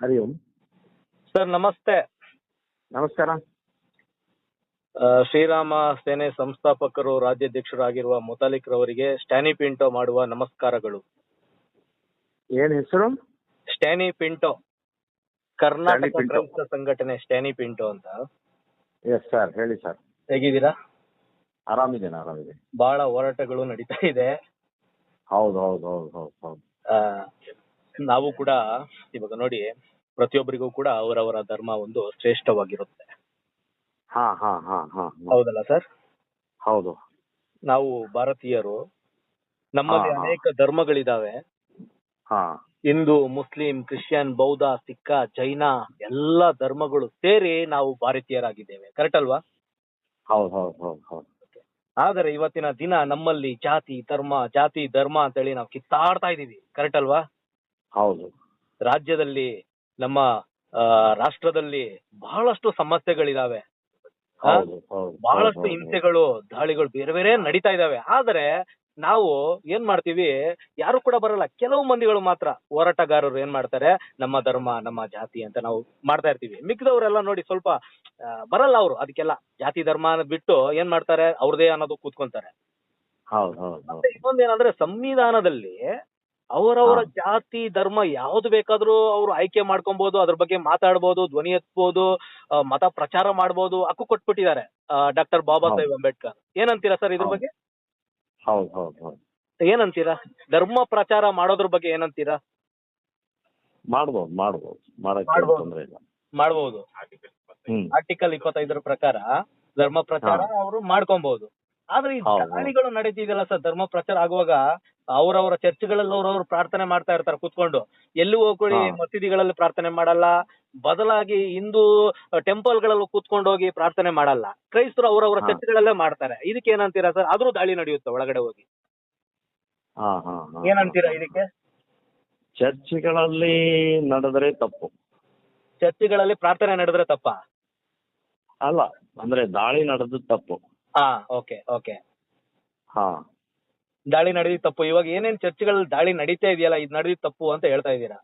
ಹರಿ ಓಂ. Sir ನಮಸ್ತೆ. ನಮಸ್ಕಾರ. ಶ್ರೀರಾಮ ಸೇನೆ ಸಂಸ್ಥಾಪಕರು ರಾಜ್ಯಾಧ್ಯಕ್ಷರಾಗಿರುವ ಮುತಾಲಿಕ್ ರವರಿಗೆ ಸ್ಟ್ಯಾನಿ ಪಿಂಟೋ ಮಾಡುವ ನಮಸ್ಕಾರಗಳು. ಏನ್ ಹೆಸರು? ಸ್ಟ್ಯಾನಿ ಪಿಂಟೋ. ಕರ್ನಾಟಕ ಪಿಂಟೋ. ಕ್ರೈಸ್ತ ಸಂಘಟನೆ ಸ್ಟ್ಯಾನಿ ಪಿಂಟೋ ಅಂತ. ಎಸ್ ಸರ್ ಹೇಳಿ ಸರ್ ಹೇಗಿದ್ದೀರಾ? ಆರಾಮಿದ್ದೇನೆ ಆರಾಮಿದೆ ಬಹಳ ಹೋರಾಟಗಳು ನಡೀತಾ ಇದೆ. ಹೌದು ಹೌದು ಹೌದು ಹೌದು ಹೌದು. ಆ, ನಾವು ಕೂಡ ಇವಾಗ ನೋಡಿ ಪ್ರತಿಯೊಬ್ಬರಿಗೂ ಕೂಡ ಅವರವರ ಧರ್ಮ ಒಂದು ಶ್ರೇಷ್ಠವಾಗಿರುತ್ತೆ. ಹಾ ಹಾ ಹಾ. ಹೌದಲ್ಲ ಸರ್? ಹೌದು. ನಾವು ಭಾರತೀಯರು ನಮ್ಮಲ್ಲಿ ಹಾ. ಅನೇಕ ಧರ್ಮಗಳಿದಾವೆ. ಹಾ. ಹಿಂದೂ ಮುಸ್ಲಿಂ ಕ್ರಿಶ್ಚಿಯನ್ ಬೌದ್ಧ ಸಿಕ್ಕ ಜೈನ ಎಲ್ಲ ಧರ್ಮಗಳು ಸೇರಿ ನಾವು ಭಾರತೀಯರಾಗಿದ್ದೇವೆ. ಕರೆಕ್ಟ್ ಅಲ್ವಾ? ಹೌದು ಹೌದು ಹೌದು ಹೌದು. ಆದರೆ ಇವತ್ತಿನ ದಿನ ನಮ್ಮಲ್ಲಿ ಜಾತಿ ಧರ್ಮ ಜಾತಿ ಧರ್ಮ ಅಂತೇಳಿ ನಾವು ಕಿತ್ತಾಡ್ತಾ ಇದೀವಿ ಕರೆಕ್ಟ್ ಅಲ್ವಾ? ಹೌದು. ರಾಜ್ಯದಲ್ಲಿ ನಮ್ಮ ಆ, ರಾಷ್ಟ್ರದಲ್ಲಿ ಬಹಳಷ್ಟು ಸಮಸ್ಯೆಗಳಿದಾವೆ. ಆ, ಹೌದು ಹೌದು ಬಹಳಷ್ಟು ಹೌದು, ಹಿಂಸೆಗಳು ದಾಳಿಗಳು ಬೇರೆ ಬೇರೆ ನಡೀತಾ ಇದಾವೆ. ಆದ್ರೆ ನಾವು ಏನ್ ಮಾಡ್ತೀವಿ ಯಾರು ಕೂಡ ಬರಲ್ಲ. ಕೆಲವು ಮಂದಿಗಳು ಮಾತ್ರ ಹೋರಾಟಗಾರರು ಏನ್ ಮಾಡ್ತಾರೆ ನಮ್ಮ ಧರ್ಮ ನಮ್ಮ ಜಾತಿ ಅಂತ ನಾವು ಮಾಡ್ತಾ ಇರ್ತೀವಿ. ಮಿಕ್ಕಿದವರೆಲ್ಲ ನೋಡಿ ಸ್ವಲ್ಪ ಆ, ಬರಲ್ಲ ಅವರು ಅದಕ್ಕೆಲ್ಲ. ಜಾತಿ ಧರ್ಮ ಬಿಟ್ಟು ಏನ್ ಮಾಡ್ತಾರೆ ಅವ್ರದೇ ಅನ್ನೋದು ಕೂತ್ಕೊಂತಾರೆ. ಹೌದು ಹೌದು ಹೌದು. ಮತ್ತೆ ಇನ್ನೊಂದೇನಂದ್ರೆ ಸಂವಿಧಾನದಲ್ಲಿ ಅವರವರ ಜಾತಿ ಧರ್ಮ ಯಾವ್ದು ಬೇಕಾದ್ರೂ ಅವ್ರು ಆಯ್ಕೆ ಮಾಡ್ಕೊಬಹುದು ಅದ್ರ ಬಗ್ಗೆ ಮಾತಾಡ್ಬೋದು ಧ್ವನಿ ಎತ್ಬೋದು ಮತ ಪ್ರಚಾರ ಮಾಡ್ಬೋದು ಹಕ್ಕು ಕೊಟ್ಬಿಟ್ಟಿದ್ದಾರೆ ಡಾಕ್ಟರ್ ಬಾಬಾ ಸಾಹೇಬ್ ಅಂಬೇಡ್ಕರ್. ಏನಂತೀರಾ ಸರ್ ಇದ್ರ ಬಗ್ಗೆ? ಹೌದು ಹೌದು ಹೌದು. ಏನಂತೀರಾ? ಧರ್ಮ ಪ್ರಚಾರ ಮಾಡೋದ್ರ ಬಗ್ಗೆ ಏನಂತೀರಾ? ಮಾಡ್ಬೋದು ಮಾಡ್ಬೋದು. ಮಾಡಕ್ಕೆ. ತೊಂದ್ರೆ ಇಲ್ಲ. ಮಾಡಬಹುದು ಆರ್ಟಿಕಲ್ ಇಪ್ಪತ್ತೈದರ ಪ್ರಕಾರ ಧರ್ಮ ಪ್ರಚಾರ ಅವರು ಮಾಡ್ಕೊಬಹುದು ಆದ್ರೆ ಈ. ದಾಳಿಗಳು ನಡೀತಿದೆಯಲ್ಲ ಸರ್ ಧರ್ಮ ಪ್ರಚಾರ ಆಗುವಾಗ ಅವರವರ ಚರ್ಚ್ಗಳಲ್ಲಿ ಅವ್ರವ್ರು ಪ್ರಾರ್ಥನೆ ಮಾಡ್ತಾ ಇರ್ತಾರೆ ಕುತ್ಕೊಂಡು. ಎಲ್ಲಿ ಹೋಗ್ಕೊಳ್ಳಿ. ಮಸೀದಿಗಳಲ್ಲಿ ಪ್ರಾರ್ಥನೆ ಮಾಡಲ್ಲ. ಬದಲಾಗಿ ಹಿಂದೂ ಟೆಂಪಲ್ಗಳಲ್ಲಿ ಕೂತ್ಕೊಂಡು ಹೋಗಿ ಪ್ರಾರ್ಥನೆ ಮಾಡಲ್ಲ. ಕ್ರೈಸ್ತರು ಅವರವರ. ಚರ್ಚ್ಗಳಲ್ಲೇ ಮಾಡ್ತಾರೆ. ಇದಕ್ಕೆ ಏನಂತೀರಾ ಸರ್? ಆದ್ರೂ ದಾಳಿ ನಡೆಯುತ್ತೆ ಒಳಗಡೆ ಹೋಗಿ? ಹಾ ಹಾ ಹಾ. ಏನಂತೀರಾ ಇದಕ್ಕೆ? ಚರ್ಚ್ಗಳಲ್ಲಿ ನಡೆದ್ರೆ ತಪ್ಪು. ಚರ್ಚ್ಗಳಲ್ಲಿ ಪ್ರಾರ್ಥನೆ ನಡೆದ್ರೆ ತಪ್ಪ? ಅಲ್ಲ ಅಂದ್ರೆ ದಾಳಿ ನಡೆದು ತಪ್ಪು. ಹಾ ಓಕೆ ಓಕೆ. ಹಾ. ದಾಳಿ ನಡೆದಿದ್ ತಪ್ಪು. ಇವಾಗ ಏನೇನ್ ಚರ್ಚ್ಗಳಲ್ಲಿ ದಾಳಿ ನಡೀತಾ ಇದೆಯಲ್ಲ ಇದು ನಡೆದಿದ್ ತಪ್ಪು ಅಂತ ಹೇಳ್ತಾ ಇದ್ದೀರಾ?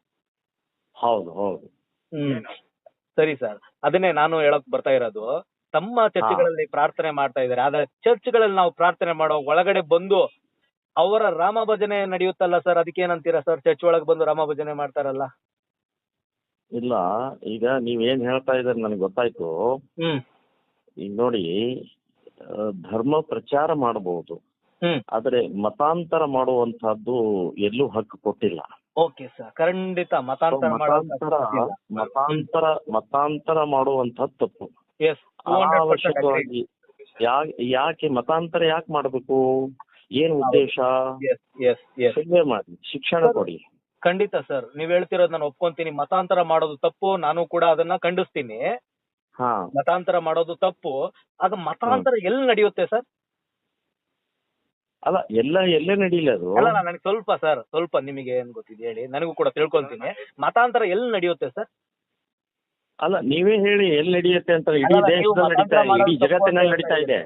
ಹೌದು ಹೌದು. ಹ್ಮ್. ಸರಿ ಸರ್. ಅದನ್ನೇ ನಾನು ಹೇಳಕ್ ಬರ್ತಾ ಇರೋದು. ತಮ್ಮ ಚರ್ಚ್ಗಳಲ್ಲಿ ಪ್ರಾರ್ಥನೆ ಮಾಡ್ತಾ ಇದ್ದಾರೆ. ಆದ್ರೆ ಚರ್ಚ್ಗಳಲ್ಲಿ ನಾವು ಪ್ರಾರ್ಥನೆ ಮಾಡೋ ಒಳಗಡೆ ಬಂದು ಅವರ ರಾಮ ಭಜನೆ ನಡೆಯುತ್ತಲ್ಲ ಸರ್? ಅದಕ್ಕೆ ಏನಂತೀರಾ ಸರ್? ಚರ್ಚ್ ಒಳಗೆ ಬಂದು ರಾಮ ಭಜನೆ ಮಾಡ್ತಾರಲ್ಲ? ಇಲ್ಲ ಈಗ ನೀವೇನ್ ಹೇಳ್ತಾ ಇದ್ದಾರೆ ನನಗೆ ಗೊತ್ತಾಯ್ತು. ಹ್ಮ್. ಈಗ ನೋಡಿ ಧರ್ಮ ಪ್ರಚಾರ ಮಾಡಬಹುದು ಆದ್ರೆ ಮತಾಂತರ ಮಾಡುವಂತಹದ್ದು ಎಲ್ಲೂ ಹಕ್ಕು ಕೊಟ್ಟಿಲ್ಲ. ಓಕೆ ಸರ್ ಖಂಡಿತ ಮತಾಂತರ ಮತಾಂತರ ಮತಾಂತರ ಮತಾಂತರ ಮಾಡುವಂತಹದ್ದು ತಪ್ಪು. ಯಾ- ಯಾಕೆ ಮತಾಂತರ ಯಾಕೆ ಮಾಡಬೇಕು? ಏನ್ ಉದ್ದೇಶ? ಸೇವೆ ಮಾಡಿ ಶಿಕ್ಷಣ ಕೊಡಿ. ಖಂಡಿತ ಸರ್ ನೀವ್ ಹೇಳ್ತಿರೋದ್ ನಾನು ಒಪ್ಕೊಂತೀನಿ. ಮತಾಂತರ ಮಾಡೋದು ತಪ್ಪು ನಾನು ಕೂಡ ಅದನ್ನ ಖಂಡಿಸ್ತೀನಿ. ಹಾ. ಮತಾಂತರ ಮಾಡೋದು ತಪ್ಪು. ಆಗ ಮತಾಂತರ ಎಲ್ಲಿ ನಡೆಯುತ್ತೆ ಸರ್? ಅಲ್ಲ ಎಲ್ಲ ಎಲ್ಲೇ ನಡೀಲಿ ಅದು. ಅಲ್ಲ ನನಗೆ ಸ್ವಲ್ಪ ಸರ್ ಸ್ವಲ್ಪ ನಿಮಗೆ ಏನ್ ಗೊತ್ತಿದೆ ಹೇಳಿ. ನನಗೂ ಕೂಡ ತಿಳ್ಕೊಂತೀನಿ. ಮತಾಂತರ ಎಲ್ಲಿ ನಡೆಯುತ್ತೆ ಸರ್ ಅಲ್ಲ ನೀವೇ ಹೇಳಿ ಎಲ್ಲಿ ನಡೆಯುತ್ತೆ ಅಂತ ಇಡೀ ಅಲ್ಲ, ನೀವು ದೇಶದಲ್ಲಿ ನಡೀತಾ ಮತಾಂತರ ಇಡೀ ಮಾಡೋದು ಜಗತ್ತಿನಲ್ಲಿ ತಪ್ಪು ನಡೀತಾ ಇದೆ.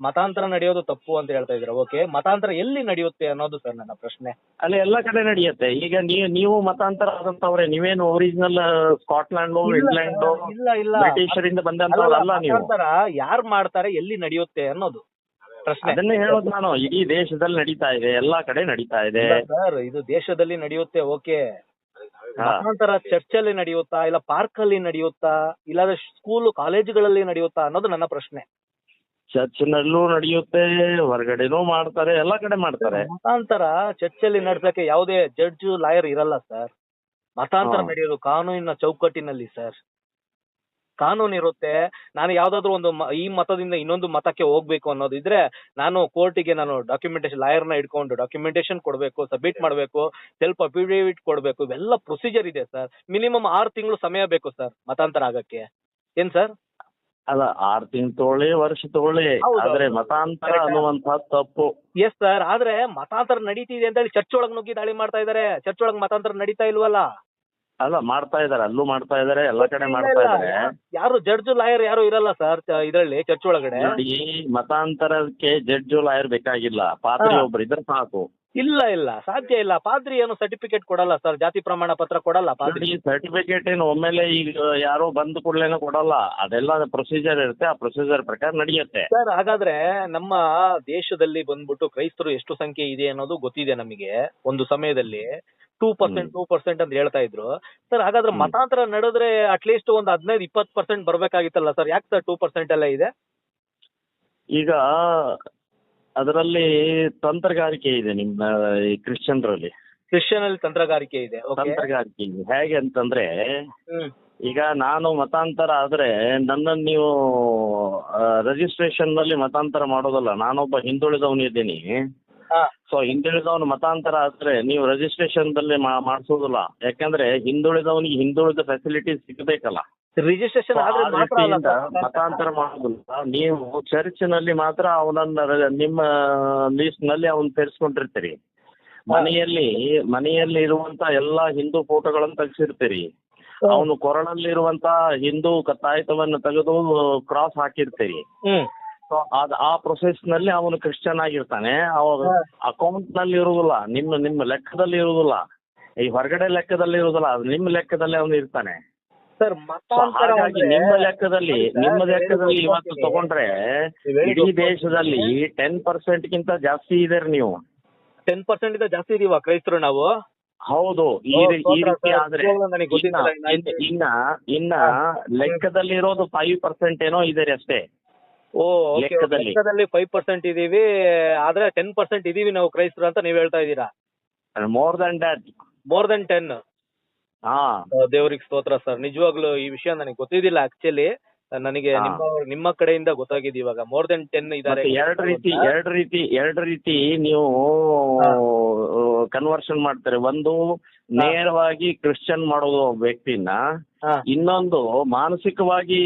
ಮತಾಂತರ ನಡೆಯೋದು ತಪ್ಪು ಅಂತ ಹೇಳ್ತಾ ಇದ್ದೀರಾ? ಓಕೆ ಮತಾಂತರ ಎಲ್ಲಿ ನಡೆಯುತ್ತೆ ಅನ್ನೋದು ಸರ್ ನನ್ನ ಪ್ರಶ್ನೆ. ಅಲ್ಲ ಎಲ್ಲ ಕಡೆ ನಡೆಯುತ್ತೆ. ಈಗ ನೀವು ನೀವು ಮತಾಂತರ ಆದಂತವ್ರೆ ನೀವೇನು ಒರಿಜಿನಲ್ ಸ್ಕಾಟ್ಲ್ಯಾಂಡ್ ಇಂಗ್ಲೆಂಡ್ ಇಲ್ಲ ಇಲ್ಲ ಬ್ರಿಟಿಷರಿಂದ ಬಂದಂತ ಅಲ್ಲ, ನೀವು? ಮತಾಂತರ ಯಾರು ಮಾಡ್ತಾರೆ ಎಲ್ಲಿ ನಡೆಯುತ್ತೆ ಅನ್ನೋದು. ಪ್ರಶ್ನೆ. ಅದನ್ನೇ ಹೇಳೋದು ನಾನು. ಇಡೀ ದೇಶದಲ್ಲಿ ನಡೀತಾ ಇದೆ. ಎಲ್ಲಾ ಕಡೆ ನಡೀತಾ ಇದೆ. ಸರ್ ಇದು ದೇಶದಲ್ಲಿ ನಡೆಯುತ್ತೆ ಓಕೆ. ಮತಾಂತರ ಚರ್ಚ್ ಅಲ್ಲಿ ನಡೆಯುತ್ತಾ ಇಲ್ಲ ಪಾರ್ಕ್ ಅಲ್ಲಿ ನಡೆಯುತ್ತಾ ಇಲ್ಲಾಂದ್ರೆ ಸ್ಕೂಲ್ ಕಾಲೇಜುಗಳಲ್ಲಿ ನಡೆಯುತ್ತಾ ಅನ್ನೋದು ನನ್ನ ಪ್ರಶ್ನೆ. ಚರ್ಚ್ನಲ್ಲೂ ನಡೆಯುತ್ತೆ ಹೊರಗಡೆನೂ ಮಾಡ್ತಾರೆ ಎಲ್ಲಾ ಕಡೆ ಮಾಡ್ತಾರೆ. ಮತಾಂತರ ಚರ್ಚಲ್ಲಿ ನಡ್ಸಕ್ಕೆ ಯಾವುದೇ ಜಡ್ಜ್ ಲಾಯರ್ ಇರಲ್ಲ ಸರ್. ಮತಾಂತರ ನಡೆಯೋದು ಕಾನೂನಿನ ಚೌಕಟ್ಟಿನಲ್ಲಿ ಸರ್. ಕಾನೂನು ಇರುತ್ತೆ. ನಾನು ಯಾವ್ದಾದ್ರು ಒಂದು ಈ ಮತದಿಂದ ಇನ್ನೊಂದು ಮತಕ್ಕೆ ಹೋಗ್ಬೇಕು ಅನ್ನೋದಿದ್ರೆ ನಾನು ಕೋರ್ಟಿಗೆ ನಾನು ಡಾಕ್ಯುಮೆಂಟೇಶನ್ ಲಾಯರ್ನ ಇಟ್ಕೊಂಡು ಡಾಕ್ಯುಮೆಂಟೇಶನ್ ಕೊಡಬೇಕು ಸಬ್ಮಿಟ್ ಮಾಡಬೇಕು ಸೆಲ್ಫ್ ಅಫಿಡೇವಿಟ್ ಕೊಡಬೇಕು ಇವೆಲ್ಲ ಪ್ರೊಸೀಜರ್ ಇದೆ ಸರ್ ಮಿನಿಮಮ್ ಆರು ತಿಂಗಳು ಸಮಯ ಬೇಕು ಸರ್ ಮತಾಂತರ ಆಗಕ್ಕೆ. ಏನ್ ಸರ್ ಅಲ್ಲ ಆರ್ ತಿಂಗ್ ತಗೊಳ್ಳಿ ವರ್ಷ ತಗೊಳ್ಳಿ. ಆದ್ರೆ ಮತಾಂತರ. ಅನ್ನುವಂತ ತಪ್ಪು. ಎಸ್ ಸರ್ ಆದ್ರೆ ಮತಾಂತರ ನಡೀತಿದೆ ಅಂತ ಹೇಳಿ ಚರ್ಚ್ ಒಳಗ್ ನುಗ್ಗಿ ದಾಳಿ ಮಾಡ್ತಾ ಇದಾರೆ. ಚರ್ಚ್ ಒಳಗ್ ಮತಾಂತರ ನಡೀತಾ ಇಲ್ವಲ್ಲ? ಅಲ್ಲ ಮಾಡ್ತಾ ಇದಾರೆ ಅಲ್ಲೂ ಮಾಡ್ತಾ ಇದಾರೆ ಎಲ್ಲಾ ಕಡೆ ಮಾಡ್ತಾ ಇದಾರೆ ಯಾರು ಜಡ್ಜ್ ಲಾಯರ್ ಯಾರು ಇರಲ್ಲ ಸರ್ ಇದರಲ್ಲಿ ಚರ್ಚ್ ಒಳಗಡೆ. ನೋಡಿ ಮತಾಂತರಕ್ಕೆ ಜಡ್ಜು ಲಾಯರ್ ಬೇಕಾಗಿಲ್ಲ. ಪಾತ್ರಿ. ಒಬ್ರು ಇದ್ರೆ ಸಾಕು. ಇಲ್ಲ ಇಲ್ಲ. ಸಾಧ್ಯ ಇಲ್ಲ. ಪಾದ್ರಿ ಏನು ಸರ್ಟಿಫಿಕೇಟ್ ಕೊಡಲ್ಲ ಸರ್ ಜಾತಿ ಪ್ರಮಾಣ ಪತ್ರ ಕೊಡಲ್ಲ ಪಾದ್ರಿ. ಸರ್ಟಿಫಿಕೇಟ್ ಏನು ಒಮ್ಮೆಲೆ ಈಗ ಯಾರೋ ಬಂದ ಕೂಡಲೇನೆ ಕೊಡಲ್ಲ. ಅದೆಲ್ಲ ಪ್ರೊಸೀಜರ್ ಇರುತ್ತೆ. ಆ ಪ್ರೊಸೀಜರ್ ಪ್ರಕಾರ ನಡೆಯುತ್ತೆ. ಸರ್ ಹಾಗಾದ್ರೆ ನಮ್ಮ ದೇಶದಲ್ಲಿ ಬಂದ್ಬಿಟ್ಟು ಕ್ರೈಸ್ತರು ಎಷ್ಟು ಸಂಖ್ಯೆ ಇದೆ ಅನ್ನೋದು ಗೊತ್ತಿದೆ ನಮಗೆ. ಒಂದು ಸಮಯದಲ್ಲಿ ಟೂ ಪರ್ಸೆಂಟ್ ಟೂ ಪರ್ಸೆಂಟ್ ಅಂತ ಹೇಳ್ತಾ ಇದ್ರು. ಸರ್ ಹಾಗಾದ್ರೆ. ಮತಾಂತರ ನಡೆದ್ರೆ ಅಟ್ಲೀಸ್ಟ್ ಒಂದು ಹದಿನೈದು ಇಪ್ಪತ್ತು ಪರ್ಸೆಂಟ್ ಬರ್ಬೇಕಾಗಿತ್ತಲ್ಲ ಸರ್ ಯಾಕೆ ಸರ್ ಟೂ ಪರ್ಸೆಂಟ್ ಎಲ್ಲ ಇದೆ? ಈಗ ಅದರಲ್ಲಿ ತಂತ್ರಗಾರಿಕೆ ಇದೆ ನಿಮ್ಮ ಈ ಕ್ರಿಶ್ಚಿಯನ್ರಲ್ಲಿ. ಕ್ರಿಶ್ಚಿಯನ್ ಅಲ್ಲಿ ತಂತ್ರಗಾರಿಕೆ ಇದೆ ತಂತ್ರಗಾರಿಕೆ ಇದೆ. ಹೇಗೆ ಅಂತಂದ್ರೆ ಹ್ಮ್. ಈಗ ನಾನು ಮತಾಂತರ ಆದ್ರೆ ನನ್ನನ್ನು ನೀವು ರಿಜಿಸ್ಟ್ರೇಷನ್ನಲ್ಲಿ ಮತಾಂತರ ಮಾಡೋದಲ್ಲ ನಾನೊಬ್ಬ ಹಿಂದುಳಿದವನು ಇದ್ದೀನಿ. ಹಾ. ಸೊ ಹಿಂದುಳಿದವನು ಮತಾಂತರ ಆದ್ರೆ ನೀವು ರಿಜಿಸ್ಟ್ರೇಷನ್ ದಲ್ಲಿ ಮಾಡಿಸೋದಿಲ್ಲ. ಯಾಕಂದ್ರೆ ಹಿಂದುಳಿದವನಿಗೆ ಹಿಂದುಳಿದ ಫೆಸಿಲಿಟಿ ಸಿಗಬೇಕಲ್ಲ. ರಿಜಿಸ್ಟ್ರೇಷನ್ ಆದ್ರೆ ಮಾತ್ರ ಅಲ್ಲ ಸರ್. ಮತಾಂತರ ಮಾಡುದಿಲ್ಲ. ನೀವು ಚರ್ಚ್ನಲ್ಲಿ ಮಾತ್ರ ಅವನನ್ನ ರ- ನಿಮ್ಮ ಲಿಸ್ಟ್ನಲ್ಲಿ ಅವನ್ ಸೇರಿಸ್ಕೊಂಡಿರ್ತೀರಿ. ಮನೆಯಲ್ಲಿ ಮನೆಯಲ್ಲಿ ಇರುವಂತ ಎಲ್ಲಾ ಹಿಂದೂ ಫೋಟೋಗಳನ್ನು ತೆಗೆಸಿರ್ತೀರಿ. ಅವನು ಕೊರಳಲ್ಲಿರುವಂತ ಹಿಂದೂ ಕತ್ತಾಯಿತವನ್ನ ತೆಗೆದು ಕ್ರಾಸ್ ಹಾಕಿರ್ತೀರಿ. ಹ್ಮ್. ಸೊ ಅದ್ ಆ ಪ್ರೊಸೆಸ್ನಲ್ಲಿ ಅವನು ಕ್ರಿಶ್ಚಿಯನ್ ಆಗಿರ್ತಾನೆ. ಅವಾಗ ಹಾ. ಅಕೌಂಟ್ನಲ್ಲಿ ಇರುವುದಿಲ್ಲ. ನಿಮ್ಮ ನಿಮ್ಮ ಲೆಕ್ಕದಲ್ಲಿ ಇರುವುದಿಲ್ಲ. ಈ ಹೊರಗಡೆ ಲೆಕ್ಕದಲ್ಲಿ ಇರುವುದಿಲ್ಲ. ಅದು ನಿಮ್ಮ ಲೆಕ್ಕದಲ್ಲಿ ಅವನು ಇರ್ತಾನೆ. ಸರ್ ಮತಾಂತರ ಹಾಗಾಗಿ ನಿಮ್ಮ ಲೆಕ್ಕದಲ್ಲಿ ನಿಮ್ಮ ಲೆಕ್ಕದಲ್ಲಿ ಇವತ್ತು ತಗೊಂಡ್ರೆ ಇಡೀ ದೇಶದಲ್ಲಿ ಟೆನ್ ಪರ್ಸೆಂಟ್ ಗಿಂತ ಜಾಸ್ತಿ ಇದಾರೆ ನೀವು. ಟೆನ್ ಪರ್ಸೆಂಟ್ ಇಂದ ಜಾಸ್ತಿ ಇದೀವ ಕ್ರೈಸ್ತರು ನಾವು? ಹೌದು ಈ ರೀತಿ ಆದ್ರೆ ಇನ್ನ ಇನ್ನ ಲೆಕ್ಕದಲ್ಲಿರೋದು ಇನ್ನ ಲೆಕ್ಕದಲ್ಲಿ ಇರೋದು ಫೈವ್ ಪರ್ಸೆಂಟ್ ಏನೋ ಇದೆ ಅಷ್ಟೇ. ಓ ಲೆಕ್ಕದಲ್ಲಿ. ಫೈವ್ ಪರ್ಸೆಂಟ್ ಇದೀವಿ ಆದ್ರೆ ಟೆನ್ ಪರ್ಸೆಂಟ್ ಇದೀವಿ ನಾವು ಕ್ರೈಸ್ತರು ಅಂತ ನೀವ್ ಹೇಳ್ತಾ ಇದ್ದೀರಾ? More than that more than ten ಹಾ. ದೇವ್ರಿಗೆ ಸ್ತೋತ್ರ ಸರ್. ನಿಜವಾಗ್ಲೂ ಈ ವಿಷಯ ನನಗೆ ಗೊತ್ತಿದ್ದಿಲ್ಲ ಆಕ್ಚುಲಿ ನನಗೆ ಹಾ. ನಿಮ್ಮ ನಿಮ್ಮ ಕಡೆಯಿಂದ ಗೊತ್ತಾಗಿದೆ ಇವಾಗ. ಮೋರ್ ದೆನ್ ಟೆನ್ ಇದಾರೆ ಮತ್ತೆ ಎರಡು ರೀತಿ ಎರಡು ರೀತಿ ಎರಡು ರೀತಿ ನೀವು ಕನ್ವರ್ಷನ್ ಮಾಡ್ತಾರೆ. ಒಂದು ನೇರವಾಗಿ ಕ್ರಿಶ್ಚಿಯನ್ ಮಾಡೋದು ಒಬ್ಬ ವ್ಯಕ್ತಿನ ಹಾ. ಇನ್ನೊಂದು ಮಾನಸಿಕವಾಗಿ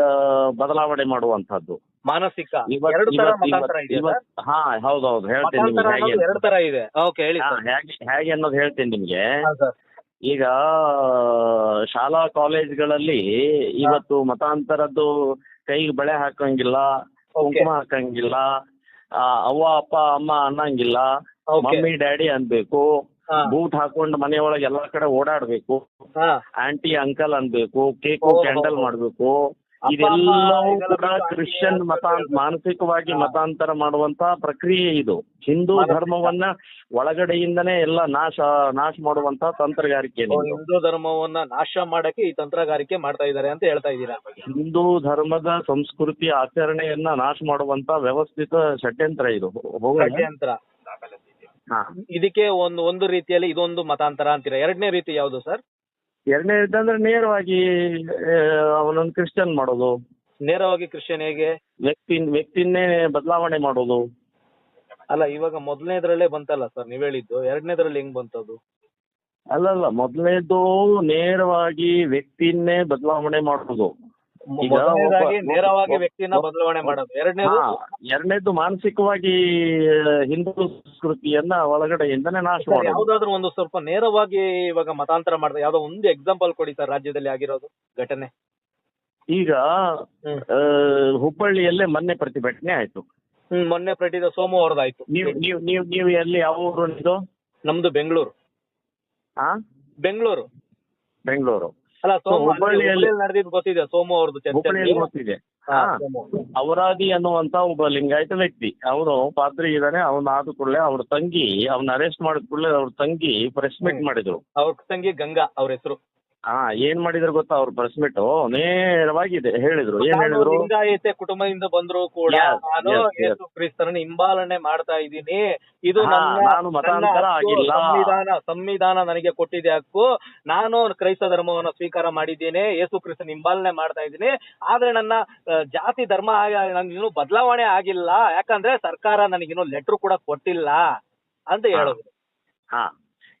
ಆ, ಬದಲಾವಣೆ ಮಾಡುವಂತದ್ದು ಮಾನಸಿಕ. ಎರಡು ತರ ಮತಾಂತರ ಹಾ ಹೌದೌದು. ಹೇಳ್ತೇನೆ ಮತಾಂತರ ನಿಮ್ಗೆ ಹೇಗೆ ಅನ್ನೋದು ಎರಡು ತರ ಇದೆ. ಓಕೆ ಹೇಳಿ ಹಾ, ಸರ್. ಹೇಗೆ ಹೇಗೆ ಅನ್ನೋದು ಹೇಳ್ತೇನೆ ನಿಮ್ಗೆ. ಹಾ ಸರ್. ಈಗ ಶಾಲಾ ಕಾಲೇಜ್ಗಳಲ್ಲಿ ಇವತ್ತು ಮತಾಂತರದ್ದು ಕೈಗೆ ಬಳೆ ಹಾಕಂಗಿಲ್ಲ ಕುಂಕುಮ ಹಾಕಂಗಿಲ್ಲ ಅವ್ವ ಅಪ್ಪ ಅಮ್ಮ ಅನ್ನಂಗಿಲ್ಲ ಮಮ್ಮಿ ಡ್ಯಾಡಿ ಅನ್ಬೇಕು ಬೂಟ್ ಹಾಕೊಂಡು ಮನೆಯೊಳಗೆ ಎಲ್ಲಾ ಕಡೆ ಓಡಾಡ್ಬೇಕು ಆಂಟಿ ಅಂಕಲ್ ಅನ್ಬೇಕು ಕೇಕು. ಕ್ಯಾಂಡಲ್ ಮಾಡ್ಬೇಕು ಇದೆಲ್ಲವೂ ಇದೆಲ್ಲ ಕೂಡ ಕ್ರಿಶ್ಚಿಯನ್ ಮತ ಮಾನಸಿಕವಾಗಿ. ಮತಾಂತರ ಮಾಡುವಂತ ಪ್ರಕ್ರಿಯೆ ಇದು. ಹಿಂದೂ. ಧರ್ಮವನ್ನ ಒಳಗಡೆಯಿಂದನೇ ಎಲ್ಲ ನಾಶ ನಾಶ ಮಾಡುವಂತ ತಂತ್ರಗಾರಿಕೆ ಹಿಂದೂ ಧರ್ಮವನ್ನ ನಾಶ ಮಾಡಕ್ಕೆ ಈ ತಂತ್ರಗಾರಿಕೆ ಮಾಡ್ತಾ ಇದ್ದಾರೆ ಅಂತ ಹೇಳ್ತಾ ಇದ್ದೀರಾ? ಹಿಂದೂ ಧರ್ಮದ ಸಂಸ್ಕೃತಿ ಆಚರಣೆಯನ್ನ ನಾಶ ಮಾಡುವಂತ ವ್ಯವಸ್ಥಿತ ಷಡ್ಯಂತ್ರ ಇದು? ಷಡ್ಯಂತ್ರ. ಇದಕ್ಕೆ ಒಂದು ಒಂದು ರೀತಿಯಲ್ಲಿ ಇದೊಂದು ಮತಾಂತರ ಅಂತೀರಾ? ಎರಡನೇ ರೀತಿ ಯಾವುದು ಸರ್? ಎರಡನೇ ಇದ್ದಂದ್ರೆ ನೇರವಾಗಿ ಅವನನ್ನು ಕ್ರಿಶ್ಚಿಯನ್ ಮಾಡೋದು. ನೇರವಾಗಿ ಕ್ರಿಶ್ಚಿಯನ್ ಹೇಗೆ? ವ್ಯಕ್ತಿ ವ್ಯಕ್ತಿನೇ ಬದಲಾವಣೆ ಮಾಡೋದು. ಅಲ್ಲ ಇವಾಗ ಮೊದಲನೇದ್ರಲ್ಲೇ ಬಂತಲ್ಲ ಸರ್ ನೀವ್ ಹೇಳಿದ್ದು. ಎರಡನೇದ್ರಲ್ಲಿ ಹೆಂಗ್ ಬಂತದು? ಅಲ್ಲ ಮೊದಲನೇದು ನೇರವಾಗಿ ವ್ಯಕ್ತಿನೇ ಬದಲಾವಣೆ ಮಾಡೋದು. ಮೊದಲನೇದಾಗಿ ನೇರವಾಗಿ ವ್ಯಕ್ತಿಯನ್ನ ಬದಲಾವಣೆ ಮಾಡೋದು. ಎರಡನೇದು ಎರಡನೇದು ಮಾನಸಿಕವಾಗಿ ಹಿಂದೂ ಸಂಸ್ಕೃತಿಯನ್ನ ಒಳಗಡೆಯಿಂದನೇ ನಾಶ ಮಾಡೋದು. ಯಾವ್ದಾದ್ರು ಒಂದು ಸ್ವಲ್ಪ ನೇರವಾಗಿ ಇವಾಗ ಮತಾಂತರ ಮಾಡಿದ ಯಾವ್ದೋ ಒಂದು ಎಕ್ಸಾಂಪಲ್ ಕೊಡಿ ಸರ್ ರಾಜ್ಯದಲ್ಲಿ ಆಗಿರೋದು ಘಟನೆ. ಈಗ ಹುಬ್ಬಳ್ಳಿಯಲ್ಲೇ ಮೊನ್ನೆ ಪ್ರತಿಭಟನೆ ಆಯ್ತು. ಹ್ಮ್ ಮೊನ್ನೆ ಪ್ರತಿದ ಸೋಮವಾರದ ಆಯ್ತು ನೀವು ನೀವು ನೀವು ನೀವು ಎಲ್ಲಿ ಯಾವ ಊರು ನಿಮ್ದು? ನಮ್ದು ಬೆಂಗಳೂರು. ಹಾ ಬೆಂಗಳೂರು. ಬೆಂಗಳೂರು. ಅಲ್ಲ ಹುಬ್ಬಳ್ಳಿಯಲ್ಲಿ- ನಡೆದಿದ್ದು ಗೊತ್ತಿದೆ ಸೋಮು ಅವ್ರದ್ದು ಹುಬ್ಬಳ್ಳಿಯಲ್ಲಿ ಗೊತ್ತಿದೆ. ಅವರಾದಿ ಅನ್ನುವಂತ ಒಬ್ಬ ಲಿಂಗಾಯತ ವ್ಯಕ್ತಿ. ಅವನು ಪಾತ್ರಿ ಇದ್ದಾನೆ ಅವನ ಆದ ಕೂಡಲೇ ಅವ್ರ ತಂಗಿ ಅವನ ಅರೆಸ್ಟ್ ಮಾಡಿದ ಕೂಡಲೇ ಅವ್ರ ತಂಗಿ ಪ್ರೆಸ್ ಮೀಟ್ ಮಾಡಿದ್ರು. ಅವ್ರ ತಂಗಿ ಗಂಗಾ ಅವ್ರ ಹೆಸರು. ಹಾ ಏನ್ ಮಾಡಿದ್ರು ಗೊತ್ತಾ ಅವ್ರು ಪ್ರೆಸ್ ಮೀಟ್ ನೇರವಾಗಿದೆ ಹೇಳಿದ್ರು. ಏನ್ ನಾನು ಹೇಳಿದ್ರು? ಲಿಂಗಾಯತೆ ಕುಟುಂಬದಿಂದ ಬಂದ್ರು ಕೂಡ Yes, ನಾನು yes, yes. ಯೇಸು ಕ್ರಿಸ್ತರನ್ನ ಹಿಂಬಾಲನೆ ಮಾಡ್ತಾ ಇದ್ದೀನಿ. ಇದು ಹಾ, ನನ್ನ ನಾನು ಮತಾಂತರ ನನ್ನ ಹಕ್ಕು, ಆಗಿಲ್ಲ. ಸಂವಿಧಾನ ಸಂವಿಧಾನ ನನಗೆ ಕೊಟ್ಟಿದೆ ಹಕ್ಕು. ನಾನು ಕ್ರೈಸ್ತ ಧರ್ಮವನ್ನು ಸ್ವೀಕಾರ ಮಾಡಿದ್ದೀನಿ ಯೇಸು ಕ್ರಿಸ್ತನ ಹಿಂಬಾಲನೆ ಮಾಡ್ತಾ ಇದ್ದೀನಿ. ಆದ್ರೆ ನನ್ನ ಆ, ಜಾತಿ ಧರ್ಮ ನನಗಿನ್ನೂ ಬದಲಾವಣೆ ಆಗಿಲ್ಲ. ಯಾಕಂದ್ರೆ ಸರ್ಕಾರ ನನಗಿನ್ನು ಲೆಟರ್ ಕೂಡ ಕೊಟ್ಟಿಲ್ಲ ಅಂತ ಹೇಳೋದು. ಹೇಳಿದ್ರು ಹಾ.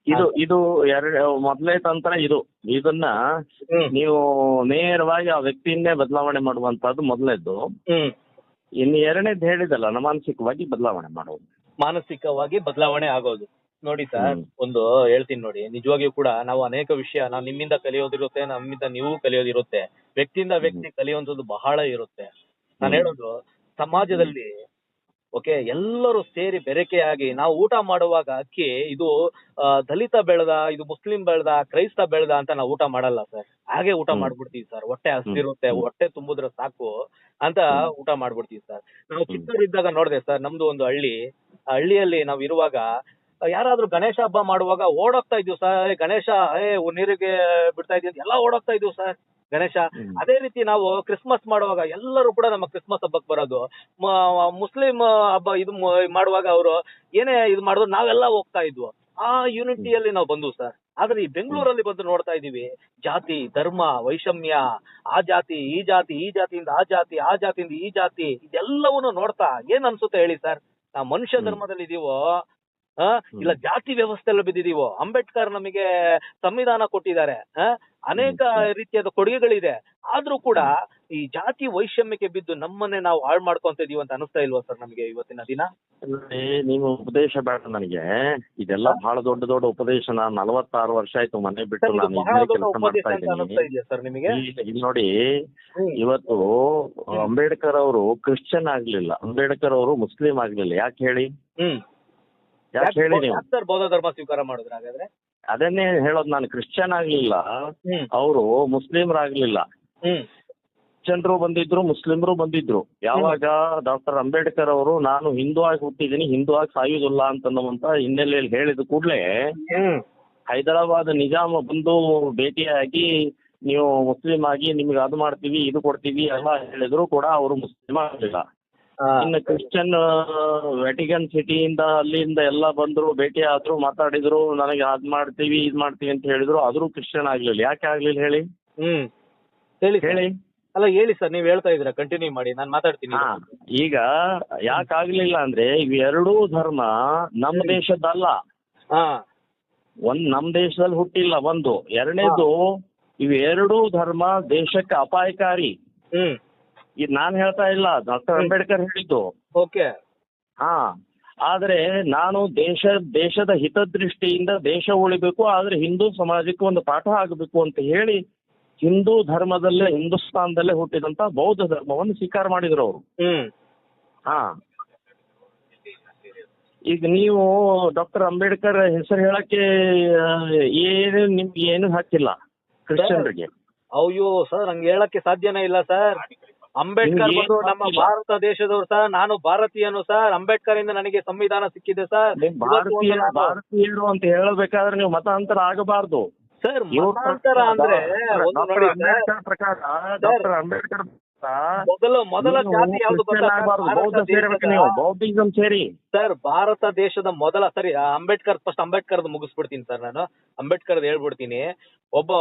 ಇದು ಇದು ಎರಡ್ ಮೊದಲನೇ ತಂತ್ರ ಇದು. ಇದನ್ನ ನೀವು ನೇರವಾಗಿ ಆ ವ್ಯಕ್ತಿಯನ್ನೇ ಬದಲಾವಣೆ ಮಾಡುವಂತದ್ದು ಮೊದಲನೇದ್ದು ಇನ್ನು ಎರಡನೇದು ಹೇಳಿದಲ್ಲ ಮಾನಸಿಕವಾಗಿ ಬದಲಾವಣೆ ಮಾಡೋದು ಮಾನಸಿಕವಾಗಿ ಬದಲಾವಣೆ ಆಗೋದು. ನೋಡಿ ಸರ್ ಒಂದು ಹೇಳ್ತೀನಿ ನೋಡಿ ನಿಜವಾಗಿಯೂ ಕೂಡ ನಾವು ಅನೇಕ ವಿಷಯ ನಾವು ನಿಮ್ಮಿಂದ ಕಲಿಯೋದಿರುತ್ತೆ ನಮ್ಮಿಂದ ನೀವು ಕಲಿಯೋದಿರುತ್ತೆ. ವ್ಯಕ್ತಿಯಿಂದ ವ್ಯಕ್ತಿ ಕಲಿಯುವಂತದ್ದು ಬಹಳ ಇರುತ್ತೆ. ನಾನು ಹೇಳೋದು ಸಮಾಜದಲ್ಲಿ ಓಕೆ ಎಲ್ಲರೂ ಸೇರಿ ಬೆರಕೆಯಾಗಿ ನಾವು ಊಟ ಮಾಡುವಾಗ ಅಕ್ಕಿ ಇದು ದಲಿತ ಬೆಳೆದ ಇದು ಮುಸ್ಲಿಂ ಬೆಳೆದ ಕ್ರೈಸ್ತ ಬೆಳೆದ ಅಂತ ನಾವು ಊಟ ಮಾಡಲ್ಲ ಸರ್. ಹಾಗೆ ಊಟ. ಮಾಡ್ಬಿಡ್ತೀವಿ ಸರ್. ಹೊಟ್ಟೆ ಹಸ್ತಿರುತ್ತೆ ಹ್ಮ್. ಹೊಟ್ಟೆ ತುಂಬಿದ್ರೆ ಸಾಕು ಅಂತ. ಊಟ ಮಾಡ್ಬಿಡ್ತೀವಿ ಸರ್. ನಾವು ಚಿಕ್ಕವರಿದ್ದಾಗ ನೋಡಿದೆ ಸರ್ ನಮ್ದು ಒಂದು ಹಳ್ಳಿ. ಹಳ್ಳಿಯಲ್ಲಿ ನಾವು ಇರುವಾಗ ಯಾರಾದ್ರೂ ಗಣೇಶ ಹಬ್ಬ ಮಾಡುವಾಗ ಓಡೋಗ್ತಾ ಇದ್ವಿ ಸರ್. ಗಣೇಶ ಏ ನೀರಿಗೆ ಬಿಡ್ತಾ ಇದೀವಿ ಎಲ್ಲ ಓಡೋಗ್ತಾ ಇದ್ವಿ ಸರ್. ಗಣೇಶ. ಅದೇ ರೀತಿ ನಾವು ಕ್ರಿಸ್ಮಸ್ ಮಾಡುವಾಗ ಎಲ್ಲರೂ ಕೂಡ ನಮ್ಮ ಕ್ರಿಸ್ಮಸ್ ಹಬ್ಬಕ್ಕೆ ಬರೋದು. ಮುಸ್ಲಿಂ ಹಬ್ಬ ಇದು ಮಾಡುವಾಗ ಅವರು ಏನೇ ಇದು ಮಾಡಿದ್ರು ನಾವೆಲ್ಲ ಹೋಗ್ತಾ ಇದ್ವು. ಆ ಯೂನಿಟಿಯಲ್ಲಿ ನಾವು ಬಂದ್ವು ಸರ್ ಆದ್ರೆ ಈ ಬೆಂಗಳೂರಲ್ಲಿ ಬಂದು ನೋಡ್ತಾ ಇದೀವಿ ಜಾತಿ ಧರ್ಮ ವೈಷಮ್ಯ ಆ ಜಾತಿ ಈ ಜಾತಿ ಈ ಜಾತಿಯಿಂದ ಆ ಜಾತಿ ಆ ಜಾತಿಯಿಂದ ಈ ಜಾತಿ ಇದೆಲ್ಲವನ್ನು ನೋಡ್ತಾ ಏನ್ ಅನ್ಸುತ್ತೆ ಹೇಳಿ ಸರ್ ನಾವು ಮನುಷ್ಯ ಧರ್ಮದಲ್ಲಿ ಇದೀವೋ ಇಲ್ಲ ಜಾತಿ ವ್ಯವಸ್ಥೆ ಎಲ್ಲ ಬಿದ್ದಿದೀವೋ? ಅಂಬೇಡ್ಕರ್ ನಮಗೆ ಸಂವಿಧಾನ ಕೊಟ್ಟಿದ್ದಾರೆ ಅನೇಕ ರೀತಿಯಾದ ಕೊಡುಗೆಗಳಿದೆ. ಆದ್ರೂ ಕೂಡ ಈ ಜಾತಿ ವೈಷಮ್ಯಕ್ಕೆ ಬಿದ್ದು ನಮ್ಮನ್ನೇ ನಾವು ಹಾಳು ಮಾಡ್ಕೊಂತ ಇದೀವಿ ಅಂತ ಅನಿಸ್ತಾ ಇಲ್ವಾ ಸರ್ ನಮಗೆ ಇವತ್ತಿನ ದಿನ? ನೀವು ಉಪದೇಶ ಬೇಡ ನನಗೆ. ಇದೆಲ್ಲ ಬಹಳ ದೊಡ್ಡ ದೊಡ್ಡ ಉಪದೇಶ. ನಾನು ನಲವತ್ತಾರು ವರ್ಷ ಆಯ್ತು ಮನೆ ಬಿಟ್ಟು ಇಲ್ಲಿ ನೋಡಿ ಇವತ್ತು ಅಂಬೇಡ್ಕರ್ ಅವರು ಕ್ರಿಶ್ಚಿಯನ್ ಆಗ್ಲಿಲ್ಲ. ಅಂಬೇಡ್ಕರ್ ಅವರು ಮುಸ್ಲಿಂ ಆಗ್ಲಿಲ್ಲ. ಯಾಕೆ ಹೇಳಿ? ಹ್ಮ್. ಯಾಕೆ ಹೇಳಿ ನೀವು ಯಾಕ್ ಸರ್ ಬೌದ್ಧ ಧರ್ಮ ಸ್ವೀಕಾರ ಮಾಡಿದ್ರೆ ಹಾಗಾದ್ರೆ? ಅದನ್ನೇ ಹೇಳೋದು ನಾನು ಕ್ರಿಶ್ಚಿಯನ್ ಆಗ್ಲಿಲ್ಲ ಹ್ಮ್. ಅವರು ಮುಸ್ಲಿಮರಾಗ್ಲಿಲ್ಲ. ಹ್ಮ್. ಕ್ರಿಶ್ಚಿಯನ್ರು ಬಂದಿದ್ರು ಮುಸ್ಲಿಮರು ಬಂದಿದ್ರು. ಯಾವಾಗ ಡಾಕ್ಟರ್ ಅಂಬೇಡ್ಕರ್ ಅವರು ನಾನು ಹಿಂದೂ ಆಗಿ ಹುಟ್ಟಿದ್ದೀನಿ ಹಿಂದೂ ಆಗಿ ಸಾಯುವುದಿಲ್ಲ ಅಂತನ್ನುವಂತ ಹಿನ್ನೆಲೆಯಲ್ಲಿ ಹೇಳಿದ ಕೂಡಲೇ ಹ್ಮ್. ಹೈದರಾಬಾದ್ ನಿಜಾಮ ಬಂದು ಭೇಟಿಯಾಗಿ ನೀವು ಮುಸ್ಲಿಂ ಆಗಿ ನಿಮ್ಗೆ ಅದು ಮಾಡ್ತೀವಿ ಇದು ಕೊಡ್ತೀವಿ ಎಲ್ಲ ಹೇಳಿದ್ರು ಕೂಡ ಅವರು ಮುಸ್ಲಿಂ ಆಗಲಿಲ್ಲ. ಇನ್ನು ಕ್ರಿಶ್ಚಿಯನ್ ವ್ಯಾಟಿಕನ್ ಸಿಟಿಯಿಂದ ಅಲ್ಲಿಂದ ಎಲ್ಲ ಬಂದ್ರು ಭೇಟಿ ಆದ್ರು ಮಾತಾಡಿದ್ರು ನನಗೆ ಅದ್ ಮಾಡ್ತೀವಿ ಇದ್ ಮಾಡ್ತೀವಿ ಅಂತ ಹೇಳಿದ್ರು ಆದ್ರೂ ಕ್ರಿಶ್ಚಿಯನ್ ಆಗ್ಲಿಲ್ಲ. ಯಾಕೆ ಆಗ್ಲಿಲ್ಲ ಹೇಳಿ? ಹ್ಮ್. ಹೇಳಿ ಹೇಳಿ. ಅಲ್ಲ ಹೇಳಿ ಸರ್ ನೀವ್ ಹೇಳ್ತಾ ಇದ್ರ ಕಂಟಿನ್ಯೂ ಮಾಡಿ ನಾನು ಮಾತಾಡ್ತೀನಿ ಈಗ ಯಾಕೆ ಆಗ್ಲಿಲ್ಲ ಅಂದ್ರೆ ಇವೆರಡೂ ಧರ್ಮ ನಮ್ಮ ದೇಶದಲ್ಲ ಒಂದ್ ನಮ್ ದೇಶದಲ್ಲಿ ಹುಟ್ಟಿಲ್ಲ ಒಂದು. ಎರಡನೇದು ಇವೆರಡೂ ಧರ್ಮ ದೇಶಕ್ಕೆ ಅಪಾಯಕಾರಿ. ಹ್ಮ್. ಇದು ನಾನು ಹೇಳ್ತಾ ಇಲ್ಲ ಡಾಕ್ಟರ್ ಅಂಬೇಡ್ಕರ್ ಹೇಳಿದ್ದು. ಓಕೆ. ಹಾ ಆದ್ರೆ ನಾನು ದೇಶ ದೇಶದ ಹಿತದೃಷ್ಟಿಯಿಂದ ದೇಶ ಉಳಿಬೇಕು ಆದ್ರೆ ಹಿಂದೂ ಸಮಾಜಕ್ಕೆ ಒಂದು ಪಾಠ ಆಗಬೇಕು ಅಂತ ಹೇಳಿ ಹಿಂದೂ ಧರ್ಮದಲ್ಲೇ ಹಿಂದೂಸ್ತಾನದಲ್ಲೇ ಹುಟ್ಟಿದಂತ ಬೌದ್ಧ ಧರ್ಮವನ್ನು ಸ್ವೀಕಾರ ಮಾಡಿದ್ರು ಅವರು. ಹಾ. ಈಗ ನೀವು ಡಾಕ್ಟರ್ ಅಂಬೇಡ್ಕರ್ ಹೆಸರು ಹೇಳಕ್ಕೆ ಏನು ನಿಮ್ಗೆ ಏನು ಹಾಕಿಲ್ಲ ಕ್ರಿಶ್ಚಿಯನ್ರಿಗೆ ಅಯ್ಯೋ ಸರ್ ಹಂಗೆ ಹೇಳಕ್ಕೆ ಸಾಧ್ಯನೇ ಇಲ್ಲ ಸರ್ ಅಂಬೇಡ್ಕರ್ ಬಂದು ನಮ್ಮ ಭಾರತ ದೇಶದವ್ರು ಸರ್ ನಾನು ಭಾರತೀಯನು ಸರ್ ಅಂಬೇಡ್ಕರ್ ಇಂದ ನನಗೆ ಸಂವಿಧಾನ ಸಿಕ್ಕಿದೆ ಸರ್. ಭಾರತೀಯರು ಅಂತ ಹೇಳಬೇಕಾದ್ರೆ ನೀವು ಮತಾಂತರ ಆಗಬಾರದು. ಸರ್ ಮತಾಂತರ ಅಂದ್ರೆ ಪ್ರಕಾರ ಡಾಕ್ಟರ್ ಅಂಬೇಡ್ಕರ್ ಮೊದಲ ಮೊದಲ ಜಾತಿ ಯಾವ್ದು ಸರ್? ಭಾರತ ದೇಶದ- ನೀವು ಬೌದ್ಧಿಸಂ ಸೇರಿ. ಸರ್ ಭಾರತ ದೇಶದ ಮೊದಲ ಸರಿ ಅಂಬೇಡ್ಕರ್ ಫಸ್ಟ್ ಅಂಬೇಡ್ಕರ್ ಮುಗಿಸ್ಬಿಡ್ತೀನಿ ಸರ್ ನಾನು. ಅಂಬೇಡ್ಕರ್ ಹೇಳ್ಬಿಡ್ತೀನಿ. ಒಬ್ಬ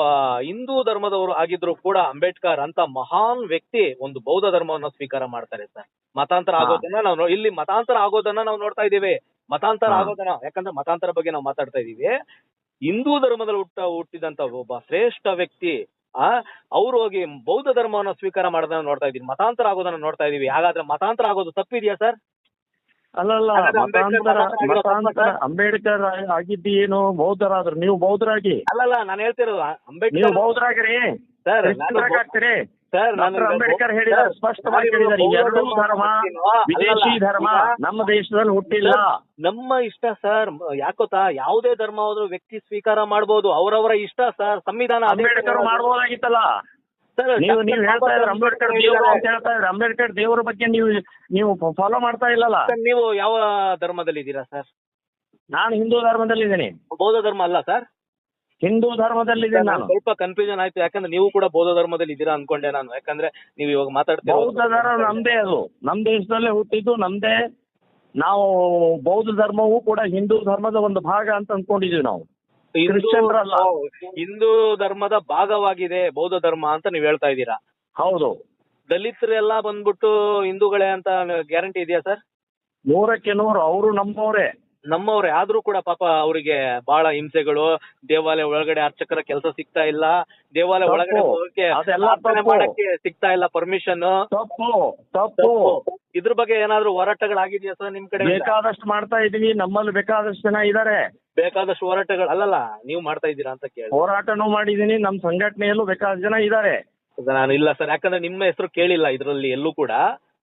ಹಿಂದೂ ಧರ್ಮದವರು ಆಗಿದ್ರು ಕೂಡ ಅಂಬೇಡ್ಕರ್ ಅಂತ ಮಹಾನ್ ವ್ಯಕ್ತಿ ಒಂದು ಬೌದ್ಧ ಧರ್ಮವನ್ನ ಸ್ವೀಕಾರ ಮಾಡ್ತಾರೆ ಸರ್. ಮತಾಂತರ ಆಗೋದನ್ನ ನಾವು ಇಲ್ಲಿ ಮತಾಂತರ ಆಗೋದನ್ನ ನಾವು ನೋಡ್ತಾ ಇದೀವಿ ಮತಾಂತರ ಆಗೋದನ್ನ ಯಾಕಂದ್ರೆ ಮತಾಂತರ ಬಗ್ಗೆ ನಾವು ಮಾತಾಡ್ತಾ ಇದೀವಿ ಹಿಂದೂ ಧರ್ಮದಲ್ಲಿ ಹುಟ್ಟ ಹುಟ್ಟಿದಂತ ಒಬ್ಬ ಶ್ರೇಷ್ಠ ವ್ಯಕ್ತಿ ಆ ಅವ್ರು ಹೋಗಿ ಬೌದ್ಧ ಧರ್ಮವನ್ನ ಸ್ವೀಕಾರ ಮಾಡೋದನ್ನ ನೋಡ್ತಾ ಇದೀವಿ ಮತಾಂತರ ಆಗೋದನ್ನ ನೋಡ್ತಾ ಇದೀವಿ. ಹಾಗಾದ್ರೆ ಮತಾಂತರ ಆಗೋದು ತಪ್ಪಿದೆಯಾ ಸರ್? ಅಲ್ಲಲ್ಲ ಮತಾಂತರ ಮತಾಂತರ ಅಂಬೇಡ್ಕರ್ ಆಗಿದ್ದು ಏನು ಬೌದ್ಧರಾದ್ರು ನೀವು ಬೌದ್ಧರಾಗಿ. ಅಲ್ಲಲ್ಲ ನಾನು ಹೇಳ್ತಿರೋದು ನೀವು ಅಂಬೇಡ್ಕರ್ ಬೌದ್ಧರಾಗಿರಿ. ಸರ್ ಆಗ್ತೀರಿ. ಸರ್ ಅಂಬೇಡ್ಕರ್ ಹೇಳಿದ್ರು ಸ್ಪಷ್ಟವಾಗಿ ಹೇಳಿದ್ದಾರೆ. ಎರಡೂ ಧರ್ಮ ವಿದೇಶಿ ಧರ್ಮ ನಮ್ಮ ದೇಶದಲ್ಲಿ ಹುಟ್ಟಿಲ್ಲ. ನಮ್ಮ ಇಷ್ಟ ಸರ್ ಯಾಕೋತಾ ಯಾವುದೇ ಧರ್ಮ ಹೋದ್ರು ವ್ಯಕ್ತಿ ಸ್ವೀಕಾರ ಮಾಡಬಹುದು ಅವರವರ ಇಷ್ಟ ಸರ್ ಸಂವಿಧಾನ ಅಂಬೇಡ್ಕರ್ ಮಾಡಬಹುದಾಗಿತ್ತಲ್ಲ ಸರ್ ನೀವು ನೀವು ಹೇಳ್ತಾ ಇದ್ರೆ ಅಂಬೇಡ್ಕರ್ ದೇವರು ಅಂತ ಹೇಳ್ತಾ ಇದ್ರೆ ಅಂಬೇಡ್ಕರ್ ದೇವರ ಬಗ್ಗೆ ನೀವು ನೀವು ಫಾಲೋ ಮಾಡ್ತಾ ಇಲ್ಲಲ್ಲ. ನೀವು ಯಾವ ಧರ್ಮದಲ್ಲಿ ಇದ್ದೀರಾ ಸರ್? ನಾನು ಹಿಂದೂ ಧರ್ಮದಲ್ಲಿ ಇದ್ದೀನಿ ಬೌದ್ಧ ಧರ್ಮ ಅಲ್ಲ ಸರ್? ಹಿಂದೂ ಧರ್ಮದಲ್ಲಿದೆ ನಾನು. ಸ್ವಲ್ಪ ಕನ್ಫ್ಯೂಷನ್ ಆಯ್ತು. ಯಾಕಂದ್ರೆ ನೀವು ಕೂಡ ಬೌದ್ಧ ಧರ್ಮದಲ್ಲಿ ಇದ್ದೀರಾ ಅನ್ಕೊಂಡೆ ನಾನು. ಯಾಕಂದ್ರೆ ನೀವು ಇವಾಗ ಮಾತಾಡ್ತೀರಾ ಬೌದ್ಧ ಧರ್ಮ ನಮ್ದೇ ಅದು. ನಮ್ ದೇಶದಲ್ಲೇ ಹುಟ್ಟಿದ್ದು ನಮ್ದೇ. ನಾವು ಬೌದ್ಧ ಧರ್ಮವೂ ಕೂಡ ಹಿಂದೂ ಧರ್ಮದ ಒಂದು ಭಾಗ ಅಂತ ಅನ್ಕೊಂಡಿದೀವಿ ನಾವು. ಕ್ರಿಶ್ಚಿಯನ್ರಲ್ಲ. ಹಿಂದೂ ಧರ್ಮದ ಭಾಗವಾಗಿದೆ ಬೌದ್ಧ ಧರ್ಮ ಅಂತ ನೀವ್ ಹೇಳ್ತಾ ಇದ್ದೀರಾ? ಹೌದು. ದಲಿತರೆಲ್ಲ ಬಂದ್ಬಿಟ್ಟು ಹಿಂದೂಗಳೇ ಅಂತ ಗ್ಯಾರಂಟಿ ಇದೆಯಾ ಸರ್? ನೂರಕ್ಕೆ ನೂರು. ಅವರು ನಮ್ಮವರೇ. ನಮ್ಮವ್ರೆ ಆದ್ರೂ ಕೂಡ ಪಾಪ ಅವರಿಗೆ ಬಹಳ ಹಿಂಸೆಗಳು ದೇವಾಲಯ ಒಳಗಡೆ ಅರ್ಚಕರ ಕೆಲಸ ಸಿಗ್ತಾ ಇಲ್ಲ. ದೇವಾಲಯ ತಪ್ಪು. ಒಳಗಡೆ ಹೋಗಕ್ಕೆ ಅದೆಲ್ಲ ಪ್ರಾರ್ಥನೆ ತಪ್ಪು. ಮಾಡಕ್ಕೆ ಸಿಗ್ತಾ ಇಲ್ಲ ಪರ್ಮಿಷನ್ ತಪ್ಪು. ತಪ್ಪು. ಇದ್ರ ಬಗ್ಗೆ ಏನಾದ್ರು ಹೋರಾಟಗಳಾಗಿದೆಯಾ ಸರ್ ನಿಮ್ ಕಡೆ ಬೇಕಾದಷ್ಟು ಮಾಡ್ತಾ ಇದೀವಿ ನಮ್ಮಲ್ಲಿ ಬೇಕಾದಷ್ಟು ಜನ ಇದಾರೆ. ಬೇಕಾದಷ್ಟು ಹೋರಾಟಗಳು ಅಲ್ಲಲ್ಲ ನೀವು ಮಾಡ್ತಾ ಇದ್ದೀರಾ ಅಂತ ಕೇಳಿ. ಹೋರಾಟನೂ ಮಾಡಿದೀನಿ ನಮ್ ಸಂಘಟನೆಯಲ್ಲೂ ಬೇಕಾದಷ್ಟು ಜನ ಇದಾರೆ. ನಾನು ಇಲ್ಲ ಸರ್. ಯಾಕಂದ್ರೆ ನಿಮ್ಮ ಹೆಸರು ಕೇಳಿಲ್ಲ ಇದ್ರಲ್ಲಿ ಎಲ್ಲೂ ಕೂಡ.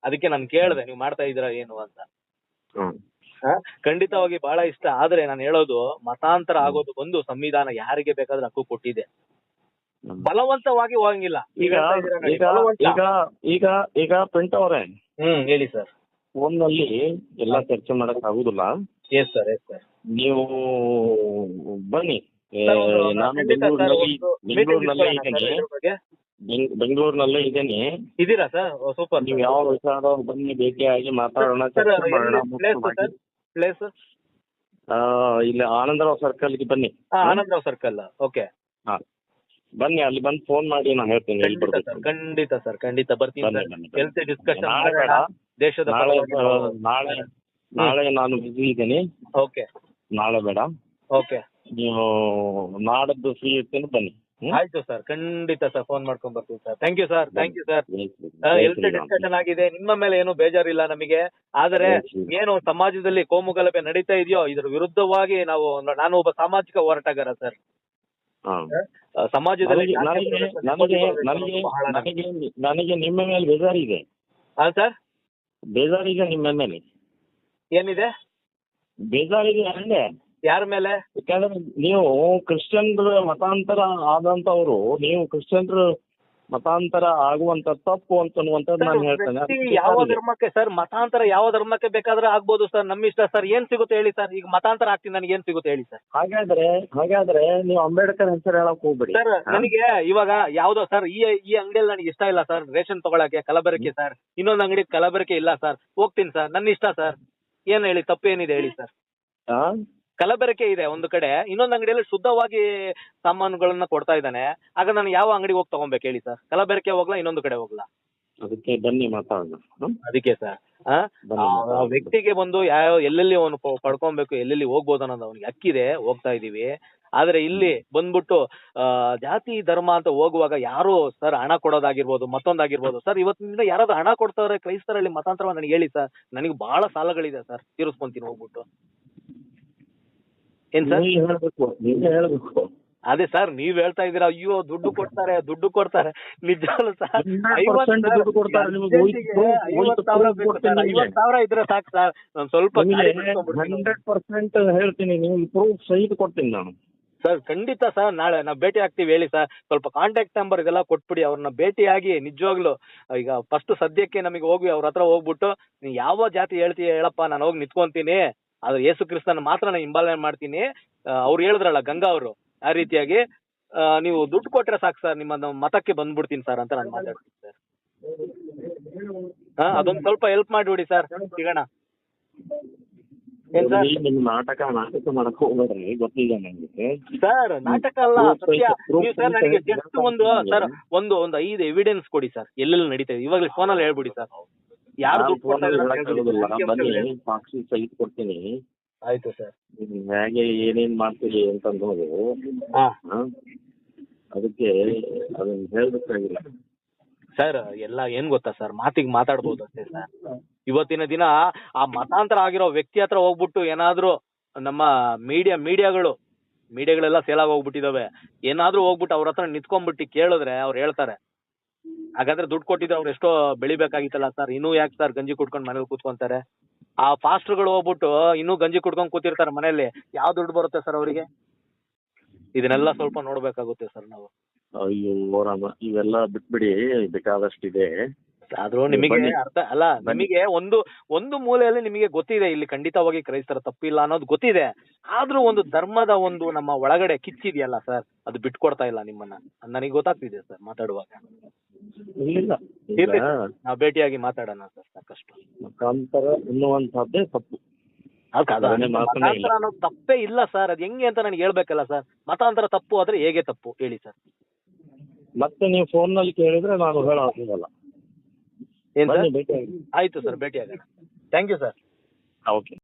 ಅದಕ್ಕೆ ನಾನು ಕೇಳಿದೆ ನೀವು ಮಾಡ್ತಾ ಇದೀರಾ ಏನು ಅಂತ. ಖಂಡಿತವಾಗಿ ಬಹಳ ಇಷ್ಟ. ಆದ್ರೆ ನಾನು ಹೇಳೋದು ಮತಾಂತರ ಆಗೋದು ಬಂದು ಸಂವಿಧಾನ ಯಾರಿಗೆ ಬೇಕಾದ್ರೆ ಹಕ್ಕು ಕೊಟ್ಟಿದೆ. ಬಲವಂತವಾಗಿ ಹೋಗಂಗಿಲ್ಲ. ಈಗ ಈಗ ಈಗ ಈಗ ಈಗ ಪ್ರಿಂಟ್ ಅವರೇ. ಹ್ಮ್ ಹೇಳಿ ಸರ್. ಫೋನ್ನಲ್ಲಿ ಎಲ್ಲ ಚರ್ಚೆ ಮಾಡಕ್ ಆಗುದಿಲ್ಲ. ಎಸ್ ಸರ್ ಎಸ್ ಸರ್ ನೀವು ಬನ್ನಿ. ನಾನು ಬೆಂಗಳೂರಿನಲ್ಲಿ ಬೆಂಗಳೂರಿನಲ್ಲೇ ಇದ್ದೇನೆ. ಇದ್ರ ಬೆಂಗಳೂರಿನಲ್ಲೇ ಇದ್ದೇನೆ. ಇದೀರಾ ಸರ್ ಸೂಪರ್ ನೀವು ಯಾವ ವಿಚಾರ ಬನ್ನಿ ಭೇಟಿಯಾಗಿ ಮಾತಾಡೋಣ ಚರ್ಚೆ ಮಾಡೋಣ ಪ್ಲೇಸ್ ಆ, ಇಲ್ಲಿ ಆನಂದರಾವ್ ಸರ್ಕಲ್ಗೆ ಬನ್ನಿ. ಆನಂದರಾವ್ ಸರ್ಕಲ್ ಓಕೆ ಹಾ. ಬನ್ನಿ ಅಲ್ಲಿ ಬಂದು ಫೋನ್ ಮಾಡಿ ನಾನು ಹೇಳ್ತೀನಿ ಎಲ್ಲಿ ಖಂಡಿತ ಬರ್ಬೇಕು ಸರ್ ಖಂಡಿತ ಸರ್ ಖಂಡಿತ ಬರ್ತೀನಿ ಬನ್ನಿ, ಸರ್ ಬನ್ನಿ, ಹೆಲ್ತ್ ಡಿಸ್ಕಷನ್ ನಾಳೆ ಬೇಡ. ದೇಶದ ನಾಳೆ ಪರವಾಗಿ ನಾಳೆ ನಾಳೆ ನಾನು ಬಿಸಿ ಇದ್ದೀನಿ. ಓಕೆ ನಾಳೆ ಬೇಡ. ಓಕೆ ನೀವು ನಾಡದ್ದು ಫ್ರೀ ಇರ್ತೀನಿ ಬನ್ನಿ? ಆಯ್ತು ಸರ್ ಖಂಡಿತ ಸರ್ ಫೋನ್ ಮಾಡ್ಕೊಂಡ್ ಬರ್ತೀನಿ sir. Thank you sir thank you sir. ಎಲ್ಲ. ಡಿಸ್ಕಷನ್ ಆಗಿದೆ. ನಿಮ್ಮ ಮೇಲೆ ಏನು ಬೇಜಾರಿಲ್ಲ ನಮಗೆ. ಆದರೆ ಏನು ಸಮಾಜದಲ್ಲಿ ಕೋಮು ಗಲಭೆ ನಡೀತಾ ಇದೆಯೋ ಇದರ ವಿರುದ್ಧವಾಗಿ ನಾವು ನಾನು ಒಬ್ಬ ಸಾಮಾಜಿಕ ಹೋರಾಟಗಾರ ಸರ್. ಸಮಾಜದಲ್ಲಿ ನನಗೆ ನಿಮ್ಮ ಮೇಲೆ ಬೇಜಾರಿದೆ ಹಾ ಸರ್? ಬೇಜಾರಿದೆ ನಿಮ್ಮ ಮೇಲೆ. ಏನಿದೆ? ಬೇಜಾರಿದೆ ಅಂದೆ ಯಾರ ಮೇಲೆ? ಯಾಕಂದ್ರೆ ನೀವು ಕ್ರಿಶ್ಚಿಯನ್ರ ಮತಾಂತರ ಆದಂತವ್ರು ನೀವು ಕ್ರಿಶ್ಚಿಯನ್ರ ಮತಾಂತರ ಆಗುವಂತ ತಪ್ಪು ಅಂತ ಅನ್ನುವಂಥದ್ದು ನಾನು ಹೇಳ್ತೇನೆ. ಯಾವ ಧರ್ಮಕ್ಕೆ ಸರ್ ಮತಾಂತರ ಯಾವ ಧರ್ಮಕ್ಕೆ ಬೇಕಾದ್ರೆ ಆಗ್ಬೋದು ಸರ್ ನಮ್ಮ ಇಷ್ಟ ಸರ್ ಏನ್ ಸಿಗುತ್ತೆ ಹೇಳಿ ಸರ್? ಈಗ ಮತಾಂತರ ಆಗ್ತೀನಿ ನನಗೆ ಏನ್ ಸಿಗುತ್ತೆ ಹೇಳಿ ಸರ್? ಹಾಗಾದ್ರೆ ಹಾಗಾದ್ರೆ ನೀವು ಅಂಬೇಡ್ಕರ್ ಹೆಸರು ಹೇಳಕ್ ಹೋಗ್ಬೇಡಿ. ಸರ್? ನನಗೆ ಇವಾಗ ಯಾವ್ದೋ ಸರ್ ಈ ಈ ಅಂಗಡಿಯಲ್ಲಿ ನನಗೆ ಇಷ್ಟ ಇಲ್ಲ ಸರ್ ರೇಷನ್ ತಗೊಳಕ್ಕೆ ಕಲಬೆರಕೆ ಸರ್. ಇನ್ನೊಂದು ಅಂಗಡಿ ಕಲಬೆರಕೆ ಇಲ್ಲ ಸರ್. ಹೋಗ್ತೀನಿ ಸರ್ ನನ್ನ ಇಷ್ಟ ಸರ್. ಏನ್ ಹೇಳಿ ತಪ್ಪು ಏನಿದೆ ಹೇಳಿ ಸರ್? ಕಲಬೆರಕೆ ಇದೆ ಒಂದು ಕಡೆ. ಇನ್ನೊಂದು ಅಂಗಡಿಯಲ್ಲಿ ಶುದ್ಧವಾಗಿ ಸಾಮಾನುಗಳನ್ನ ಕೊಡ್ತಾ ಇದ್ದಾನೆ. ಆಗ ನಾನು ಯಾವ ಅಂಗಡಿ ಹೋಗಿ ತಗೊಬೇಕು ಹೇಳಿ ಸರ್? ಕಲಬೆರಕೆ ಹೋಗ್ಲಾ ಇನ್ನೊಂದು ಕಡೆ ಹೋಗ್ಲಾ? ಅದಕ್ಕೆ ಬನ್ನಿ ಮಾತಾಡೋಣ. ಹ್ಮ್? ಅದಕ್ಕೆ ಸರ್. ಆ? ಆ ವ್ಯಕ್ತಿಗೆ ಬಂದು ಯಾವ ಎಲ್ಲೆಲ್ಲಿ ಅವನು ಪಡ್ಕೊಬೇಕು ಎಲ್ಲೆಲ್ಲಿ ಹೋಗ್ಬೋದು ಅನ್ನೋದು ಅವ್ನಿಗೆ ಹಕ್ಕಿದೆ ಹೋಗ್ತಾ ಇದೀವಿ ಆದ್ರೆ ಇಲ್ಲಿ ಬಂದ್ಬಿಟ್ಟು ಆ ಜಾತಿ ಧರ್ಮ ಅಂತ ಹೋಗುವಾಗ ಯಾರು ಸರ್ ಹಣ ಕೊಡೋದಾಗಿರ್ಬೋದು ಮತ್ತೊಂದಾಗಿರ್ಬೋದು. ಸರ್ ಇವತ್ತಿನಿಂದ ಯಾರಾದ್ರೂ ಹಣ ಕೊಡ್ತಾರೆ ಕ್ರೈಸ್ತರಲ್ಲಿ ಮತಾಂತರ ನನಗೆ ಹೇಳಿ ಸರ್ ನನಗೆ ಬಹಳ ಸಾಲಗಳಿದೆ ಸರ್. ತೀರಿಸ್ಕೊಂತೀನಿ ಹೋಗ್ಬಿಟ್ಟು. ಏನ್ ಸರ್? ನೀವೇ ಹೇಳ್ಬೇಕು ನೀವೇ ಹೇಳ್ಬೇಕು. ಅದೇ ಸರ್ ನೀವ್ ಹೇಳ್ತಾ ಇದೀರ ಅಯ್ಯೋ ದುಡ್ಡು ಕೊಡ್ತಾರೆ ದುಡ್ಡು ಕೊಡ್ತಾರೆ. ನಿಜವಲ್ಲ ಸರ್. 100% ದುಡ್ಡು ಕೊಡ್ತಾರೆ ನಿಮಗೆ ಸಾವಿರ ಇದ್ರೆ ಸಾಕು ಸರ್. ನಾನು ಸ್ವಲ್ಪ. ಹಂಡ್ರೆಡ್ ಪರ್ಸೆಂಟ್ ಹೇಳ್ತೀನಿ ನೀವು ಪ್ರೂಫ್ ಸಹಿತ ಕೊಡ್ತೀನಿ ನಾನು. ಸರ್ ಖಂಡಿತ ಸರ್ ನಾಳೆ ನಾವು ಭೇಟಿ ಆಗ್ತೀವಿ ಹೇಳಿ ಸರ್. ಸ್ವಲ್ಪ ಕಾಂಟ್ಯಾಕ್ಟ್ ನಂಬರ್ ಇದೆಲ್ಲ ಕೊಟ್ಬಿಡಿ ಅವ್ರನ್ನ ಭೇಟಿಯಾಗಿ ನಿಜವಾಗ್ಲು. ಈಗ ಫಸ್ಟ್ ಸದ್ಯಕ್ಕೆ ನಮಗೆ ಹೋಗಿ ಅವ್ರ ಹತ್ರ ಹೋಗ್ಬಿಟ್ಟು ನೀ ಯಾವ ಜಾತಿ ಹೇಳ್ತೀಯ ಹೇಳಪ್ಪ ನಾನು ಹೋಗಿ ನಿಂತ್ಕೊಂತೀನಿ. ಅದು ಯೇಸು ಕ್ರಿಸ್ತನ ಮಾತ್ರ ನಾನು ಹಿಂಬಾಲನೆ ಮಾಡ್ತೀನಿ. ಅವ್ರು ಹೇಳಿದ್ರಲ್ಲ ಗಂಗಾ ಅವರು ಆ ರೀತಿಯಾಗಿ ನೀವು ದುಡ್ಡು ಕೊಟ್ರೆ ಸಾಕು ಸರ್ ನಿಮ್ಮ ಮತಕ್ಕೆ ಬಂದ್ಬಿಡ್ತೀನಿ ಸರ್ ಅಂತ ನಾನು ಮಾತಾಡ್ತೀನಿ ಸರ್ ಹಾ ಅದೊಂದು ಸ್ವಲ್ಪ ಹೆಲ್ಪ್ ಮಾಡಿಬಿಡಿ ಸರ್ ಸಿಗೋಣ. ನಾಟಕ ನಾಟಕ ಮಾಡಕ್ ಹೋಗ್ಬೇಡ್ರಿ ಗೊತ್ತಿಲ್ಲ ನನಗೆ ಸರ್ ನಾಟಕ ಅಲ್ಲ ಸತ್ಯ. ನೀವು ಸರ್ ನನಗೆ. ಜಸ್ಟ್ ಒಂದು ಸರ್ ಒಂದು ಒಂದು ಐದು ಎವಿಡೆನ್ಸ್ ಕೊಡಿ ಸರ್. ಎಲ್ಲೆಲ್ಲಿ ನಡೀತಾ ಇದೆ? ಇವಾಗಲೇ ಫೋನಲ್ಲಿ ಹೇಳ್ಬಿಡಿ ಸರ್. ಯಾರು ದುಡ್ಡು ಬನ್ನಿ ಸಾಕ್ಷಿ ಸಹಿತ ಕೊಡ್ತೀನಿ. ಆಯ್ತು ಸರ್. ನೀವು ಹೇಗೆ ಏನೇನ್ ಮಾಡ್ತೀರಿ ಅಂತ ಅನ್ನೋದು ಹಾ. ಹಾ? ಅದಕ್ಕೆ ಅದನ್ನ ಹೇಳ್ಬೇಕಾಗಿಲ್ಲ. ಸರ್ ಎಲ್ಲ ಏನ್ ಗೊತ್ತಾ ಸರ್? ಮಾತಿಗೆ ಮಾತಾಡ್ಬೋದು ಅಷ್ಟೇ ಸರ್. ಇವತ್ತಿನ ದಿನ ಆ ಮತಾಂತರ ಆಗಿರೋ ವ್ಯಕ್ತಿ ಹತ್ರ ಹೋಗ್ಬಿಟ್ಟು ಏನಾದ್ರೂ ನಮ್ಮ ಮೀಡಿಯಾ ಮೀಡಿಯಾಗಳು ಮೀಡಿಯಾಗಳೆಲ್ಲ ಸೇಲಾಗಿ ಆಗಿ ಹೋಗ್ಬಿಟ್ಟಿದಾವೆ ಏನಾದ್ರೂ ಹೋಗ್ಬಿಟ್ಟು ಅವ್ರ ಹತ್ರ ನಿಂತ್ಕೊಂಡ್ಬಿಟ್ಟು ಕೇಳಿದ್ರೆ ಅವ್ರು ಹೇಳ್ತಾರೆ. ಹಾಗಾದ್ರೆ ದುಡ್ಡು ಕೊಟ್ಟಿದ್ರೆ ಅವ್ರು ಎಷ್ಟೋ ಬೆಳಿಬೇಕಾಗಿತ್ತಲ್ಲ ಸರ್. ಇನ್ನೂ ಯಾಕೆ ಸರ್ ಗಂಜಿ ಕುಟ್ಕೊಂಡು ಮನೇಲಿ ಕೂತ್ಕೊಂತಾರೆ? ಆ ಫಾಸ್ಟ್ರುಗಳು ಹೋಗ್ಬಿಟ್ಟು ಇನ್ನೂ ಗಂಜಿ ಕುಟ್ಕೊಂಡು ಕೂತಿರ್ತಾರೆ ಮನೆಯಲ್ಲಿ. ಯಾವ ದುಡ್ಡು ಬರುತ್ತೆ ಸರ್ ಅವರಿಗೆ? ಇದನ್ನೆಲ್ಲ ಸ್ವಲ್ಪ ನೋಡ್ಬೇಕಾಗುತ್ತೆ ಸರ್ ನಾವು. ಅಯ್ಯೋ ರಾಮ ಇವೆಲ್ಲ ಬಿಟ್ಬಿಡಿ, ಬೇಕಾದಷ್ಟಿದೆ. ಆದ್ರೂ ನಿಮಗೆ ಅರ್ಥ ಅಲ್ಲ. ನಿಮಗೆ ಒಂದು ಒಂದು ಮೂಲೆಯಲ್ಲಿ ನಿಮಗೆ ಗೊತ್ತಿದೆ ಇಲ್ಲಿ ಖಂಡಿತವಾಗಿ ಕ್ರೈಸ್ತರ ತಪ್ಪಿಲ್ಲ ಅನ್ನೋದು ಗೊತ್ತಿದೆ. ಆದ್ರೂ ಒಂದು ಧರ್ಮದ ಒಂದು ನಮ್ಮ ಒಳಗಡೆ ಕಿಚ್ಚಿದೆಯಲ್ಲ ಸರ್ ಅದು ಬಿಟ್ಕೊಡ್ತಾ ಇಲ್ಲ ನಿಮ್ಮನ್ನ. ನನಗೆ ಗೊತ್ತಾಗ್ತಿದೆ ಸರ್ ಮಾತಾಡುವಾಗ. ನಾವು ಭೇಟಿಯಾಗಿ ಮಾತಾಡೋಣ ಸರ್ ಸಾಕಷ್ಟು. ಮತಾಂತರ ತಪ್ಪು. ಅನ್ನೋದು ತಪ್ಪೇ ಇಲ್ಲ ಸರ್ ಅದು ಹೆಂಗೆ ಅಂತ ನನಗೆ ಹೇಳ್ಬೇಕಲ್ಲ ಸರ್. ಮತಾಂತರ ತಪ್ಪು ಆದ್ರೆ ಹೇಗೆ ತಪ್ಪು? ಹೇಳಿ ಸರ್. ಮತ್ತೆ ನೀವು ಫೋನ್ನಲ್ಲಿ ಕೇಳಿದ್ರೆ ನಾನು ಹೇಳೋದಿಲ್ಲ. ಏನ್ ಸರ್ ಆಯ್ತು ಸರ್ ಭೇಟಿ ಆಗೋಣ ಥ್ಯಾಂಕ್ ಯು ಸರ್ ಓಕೆ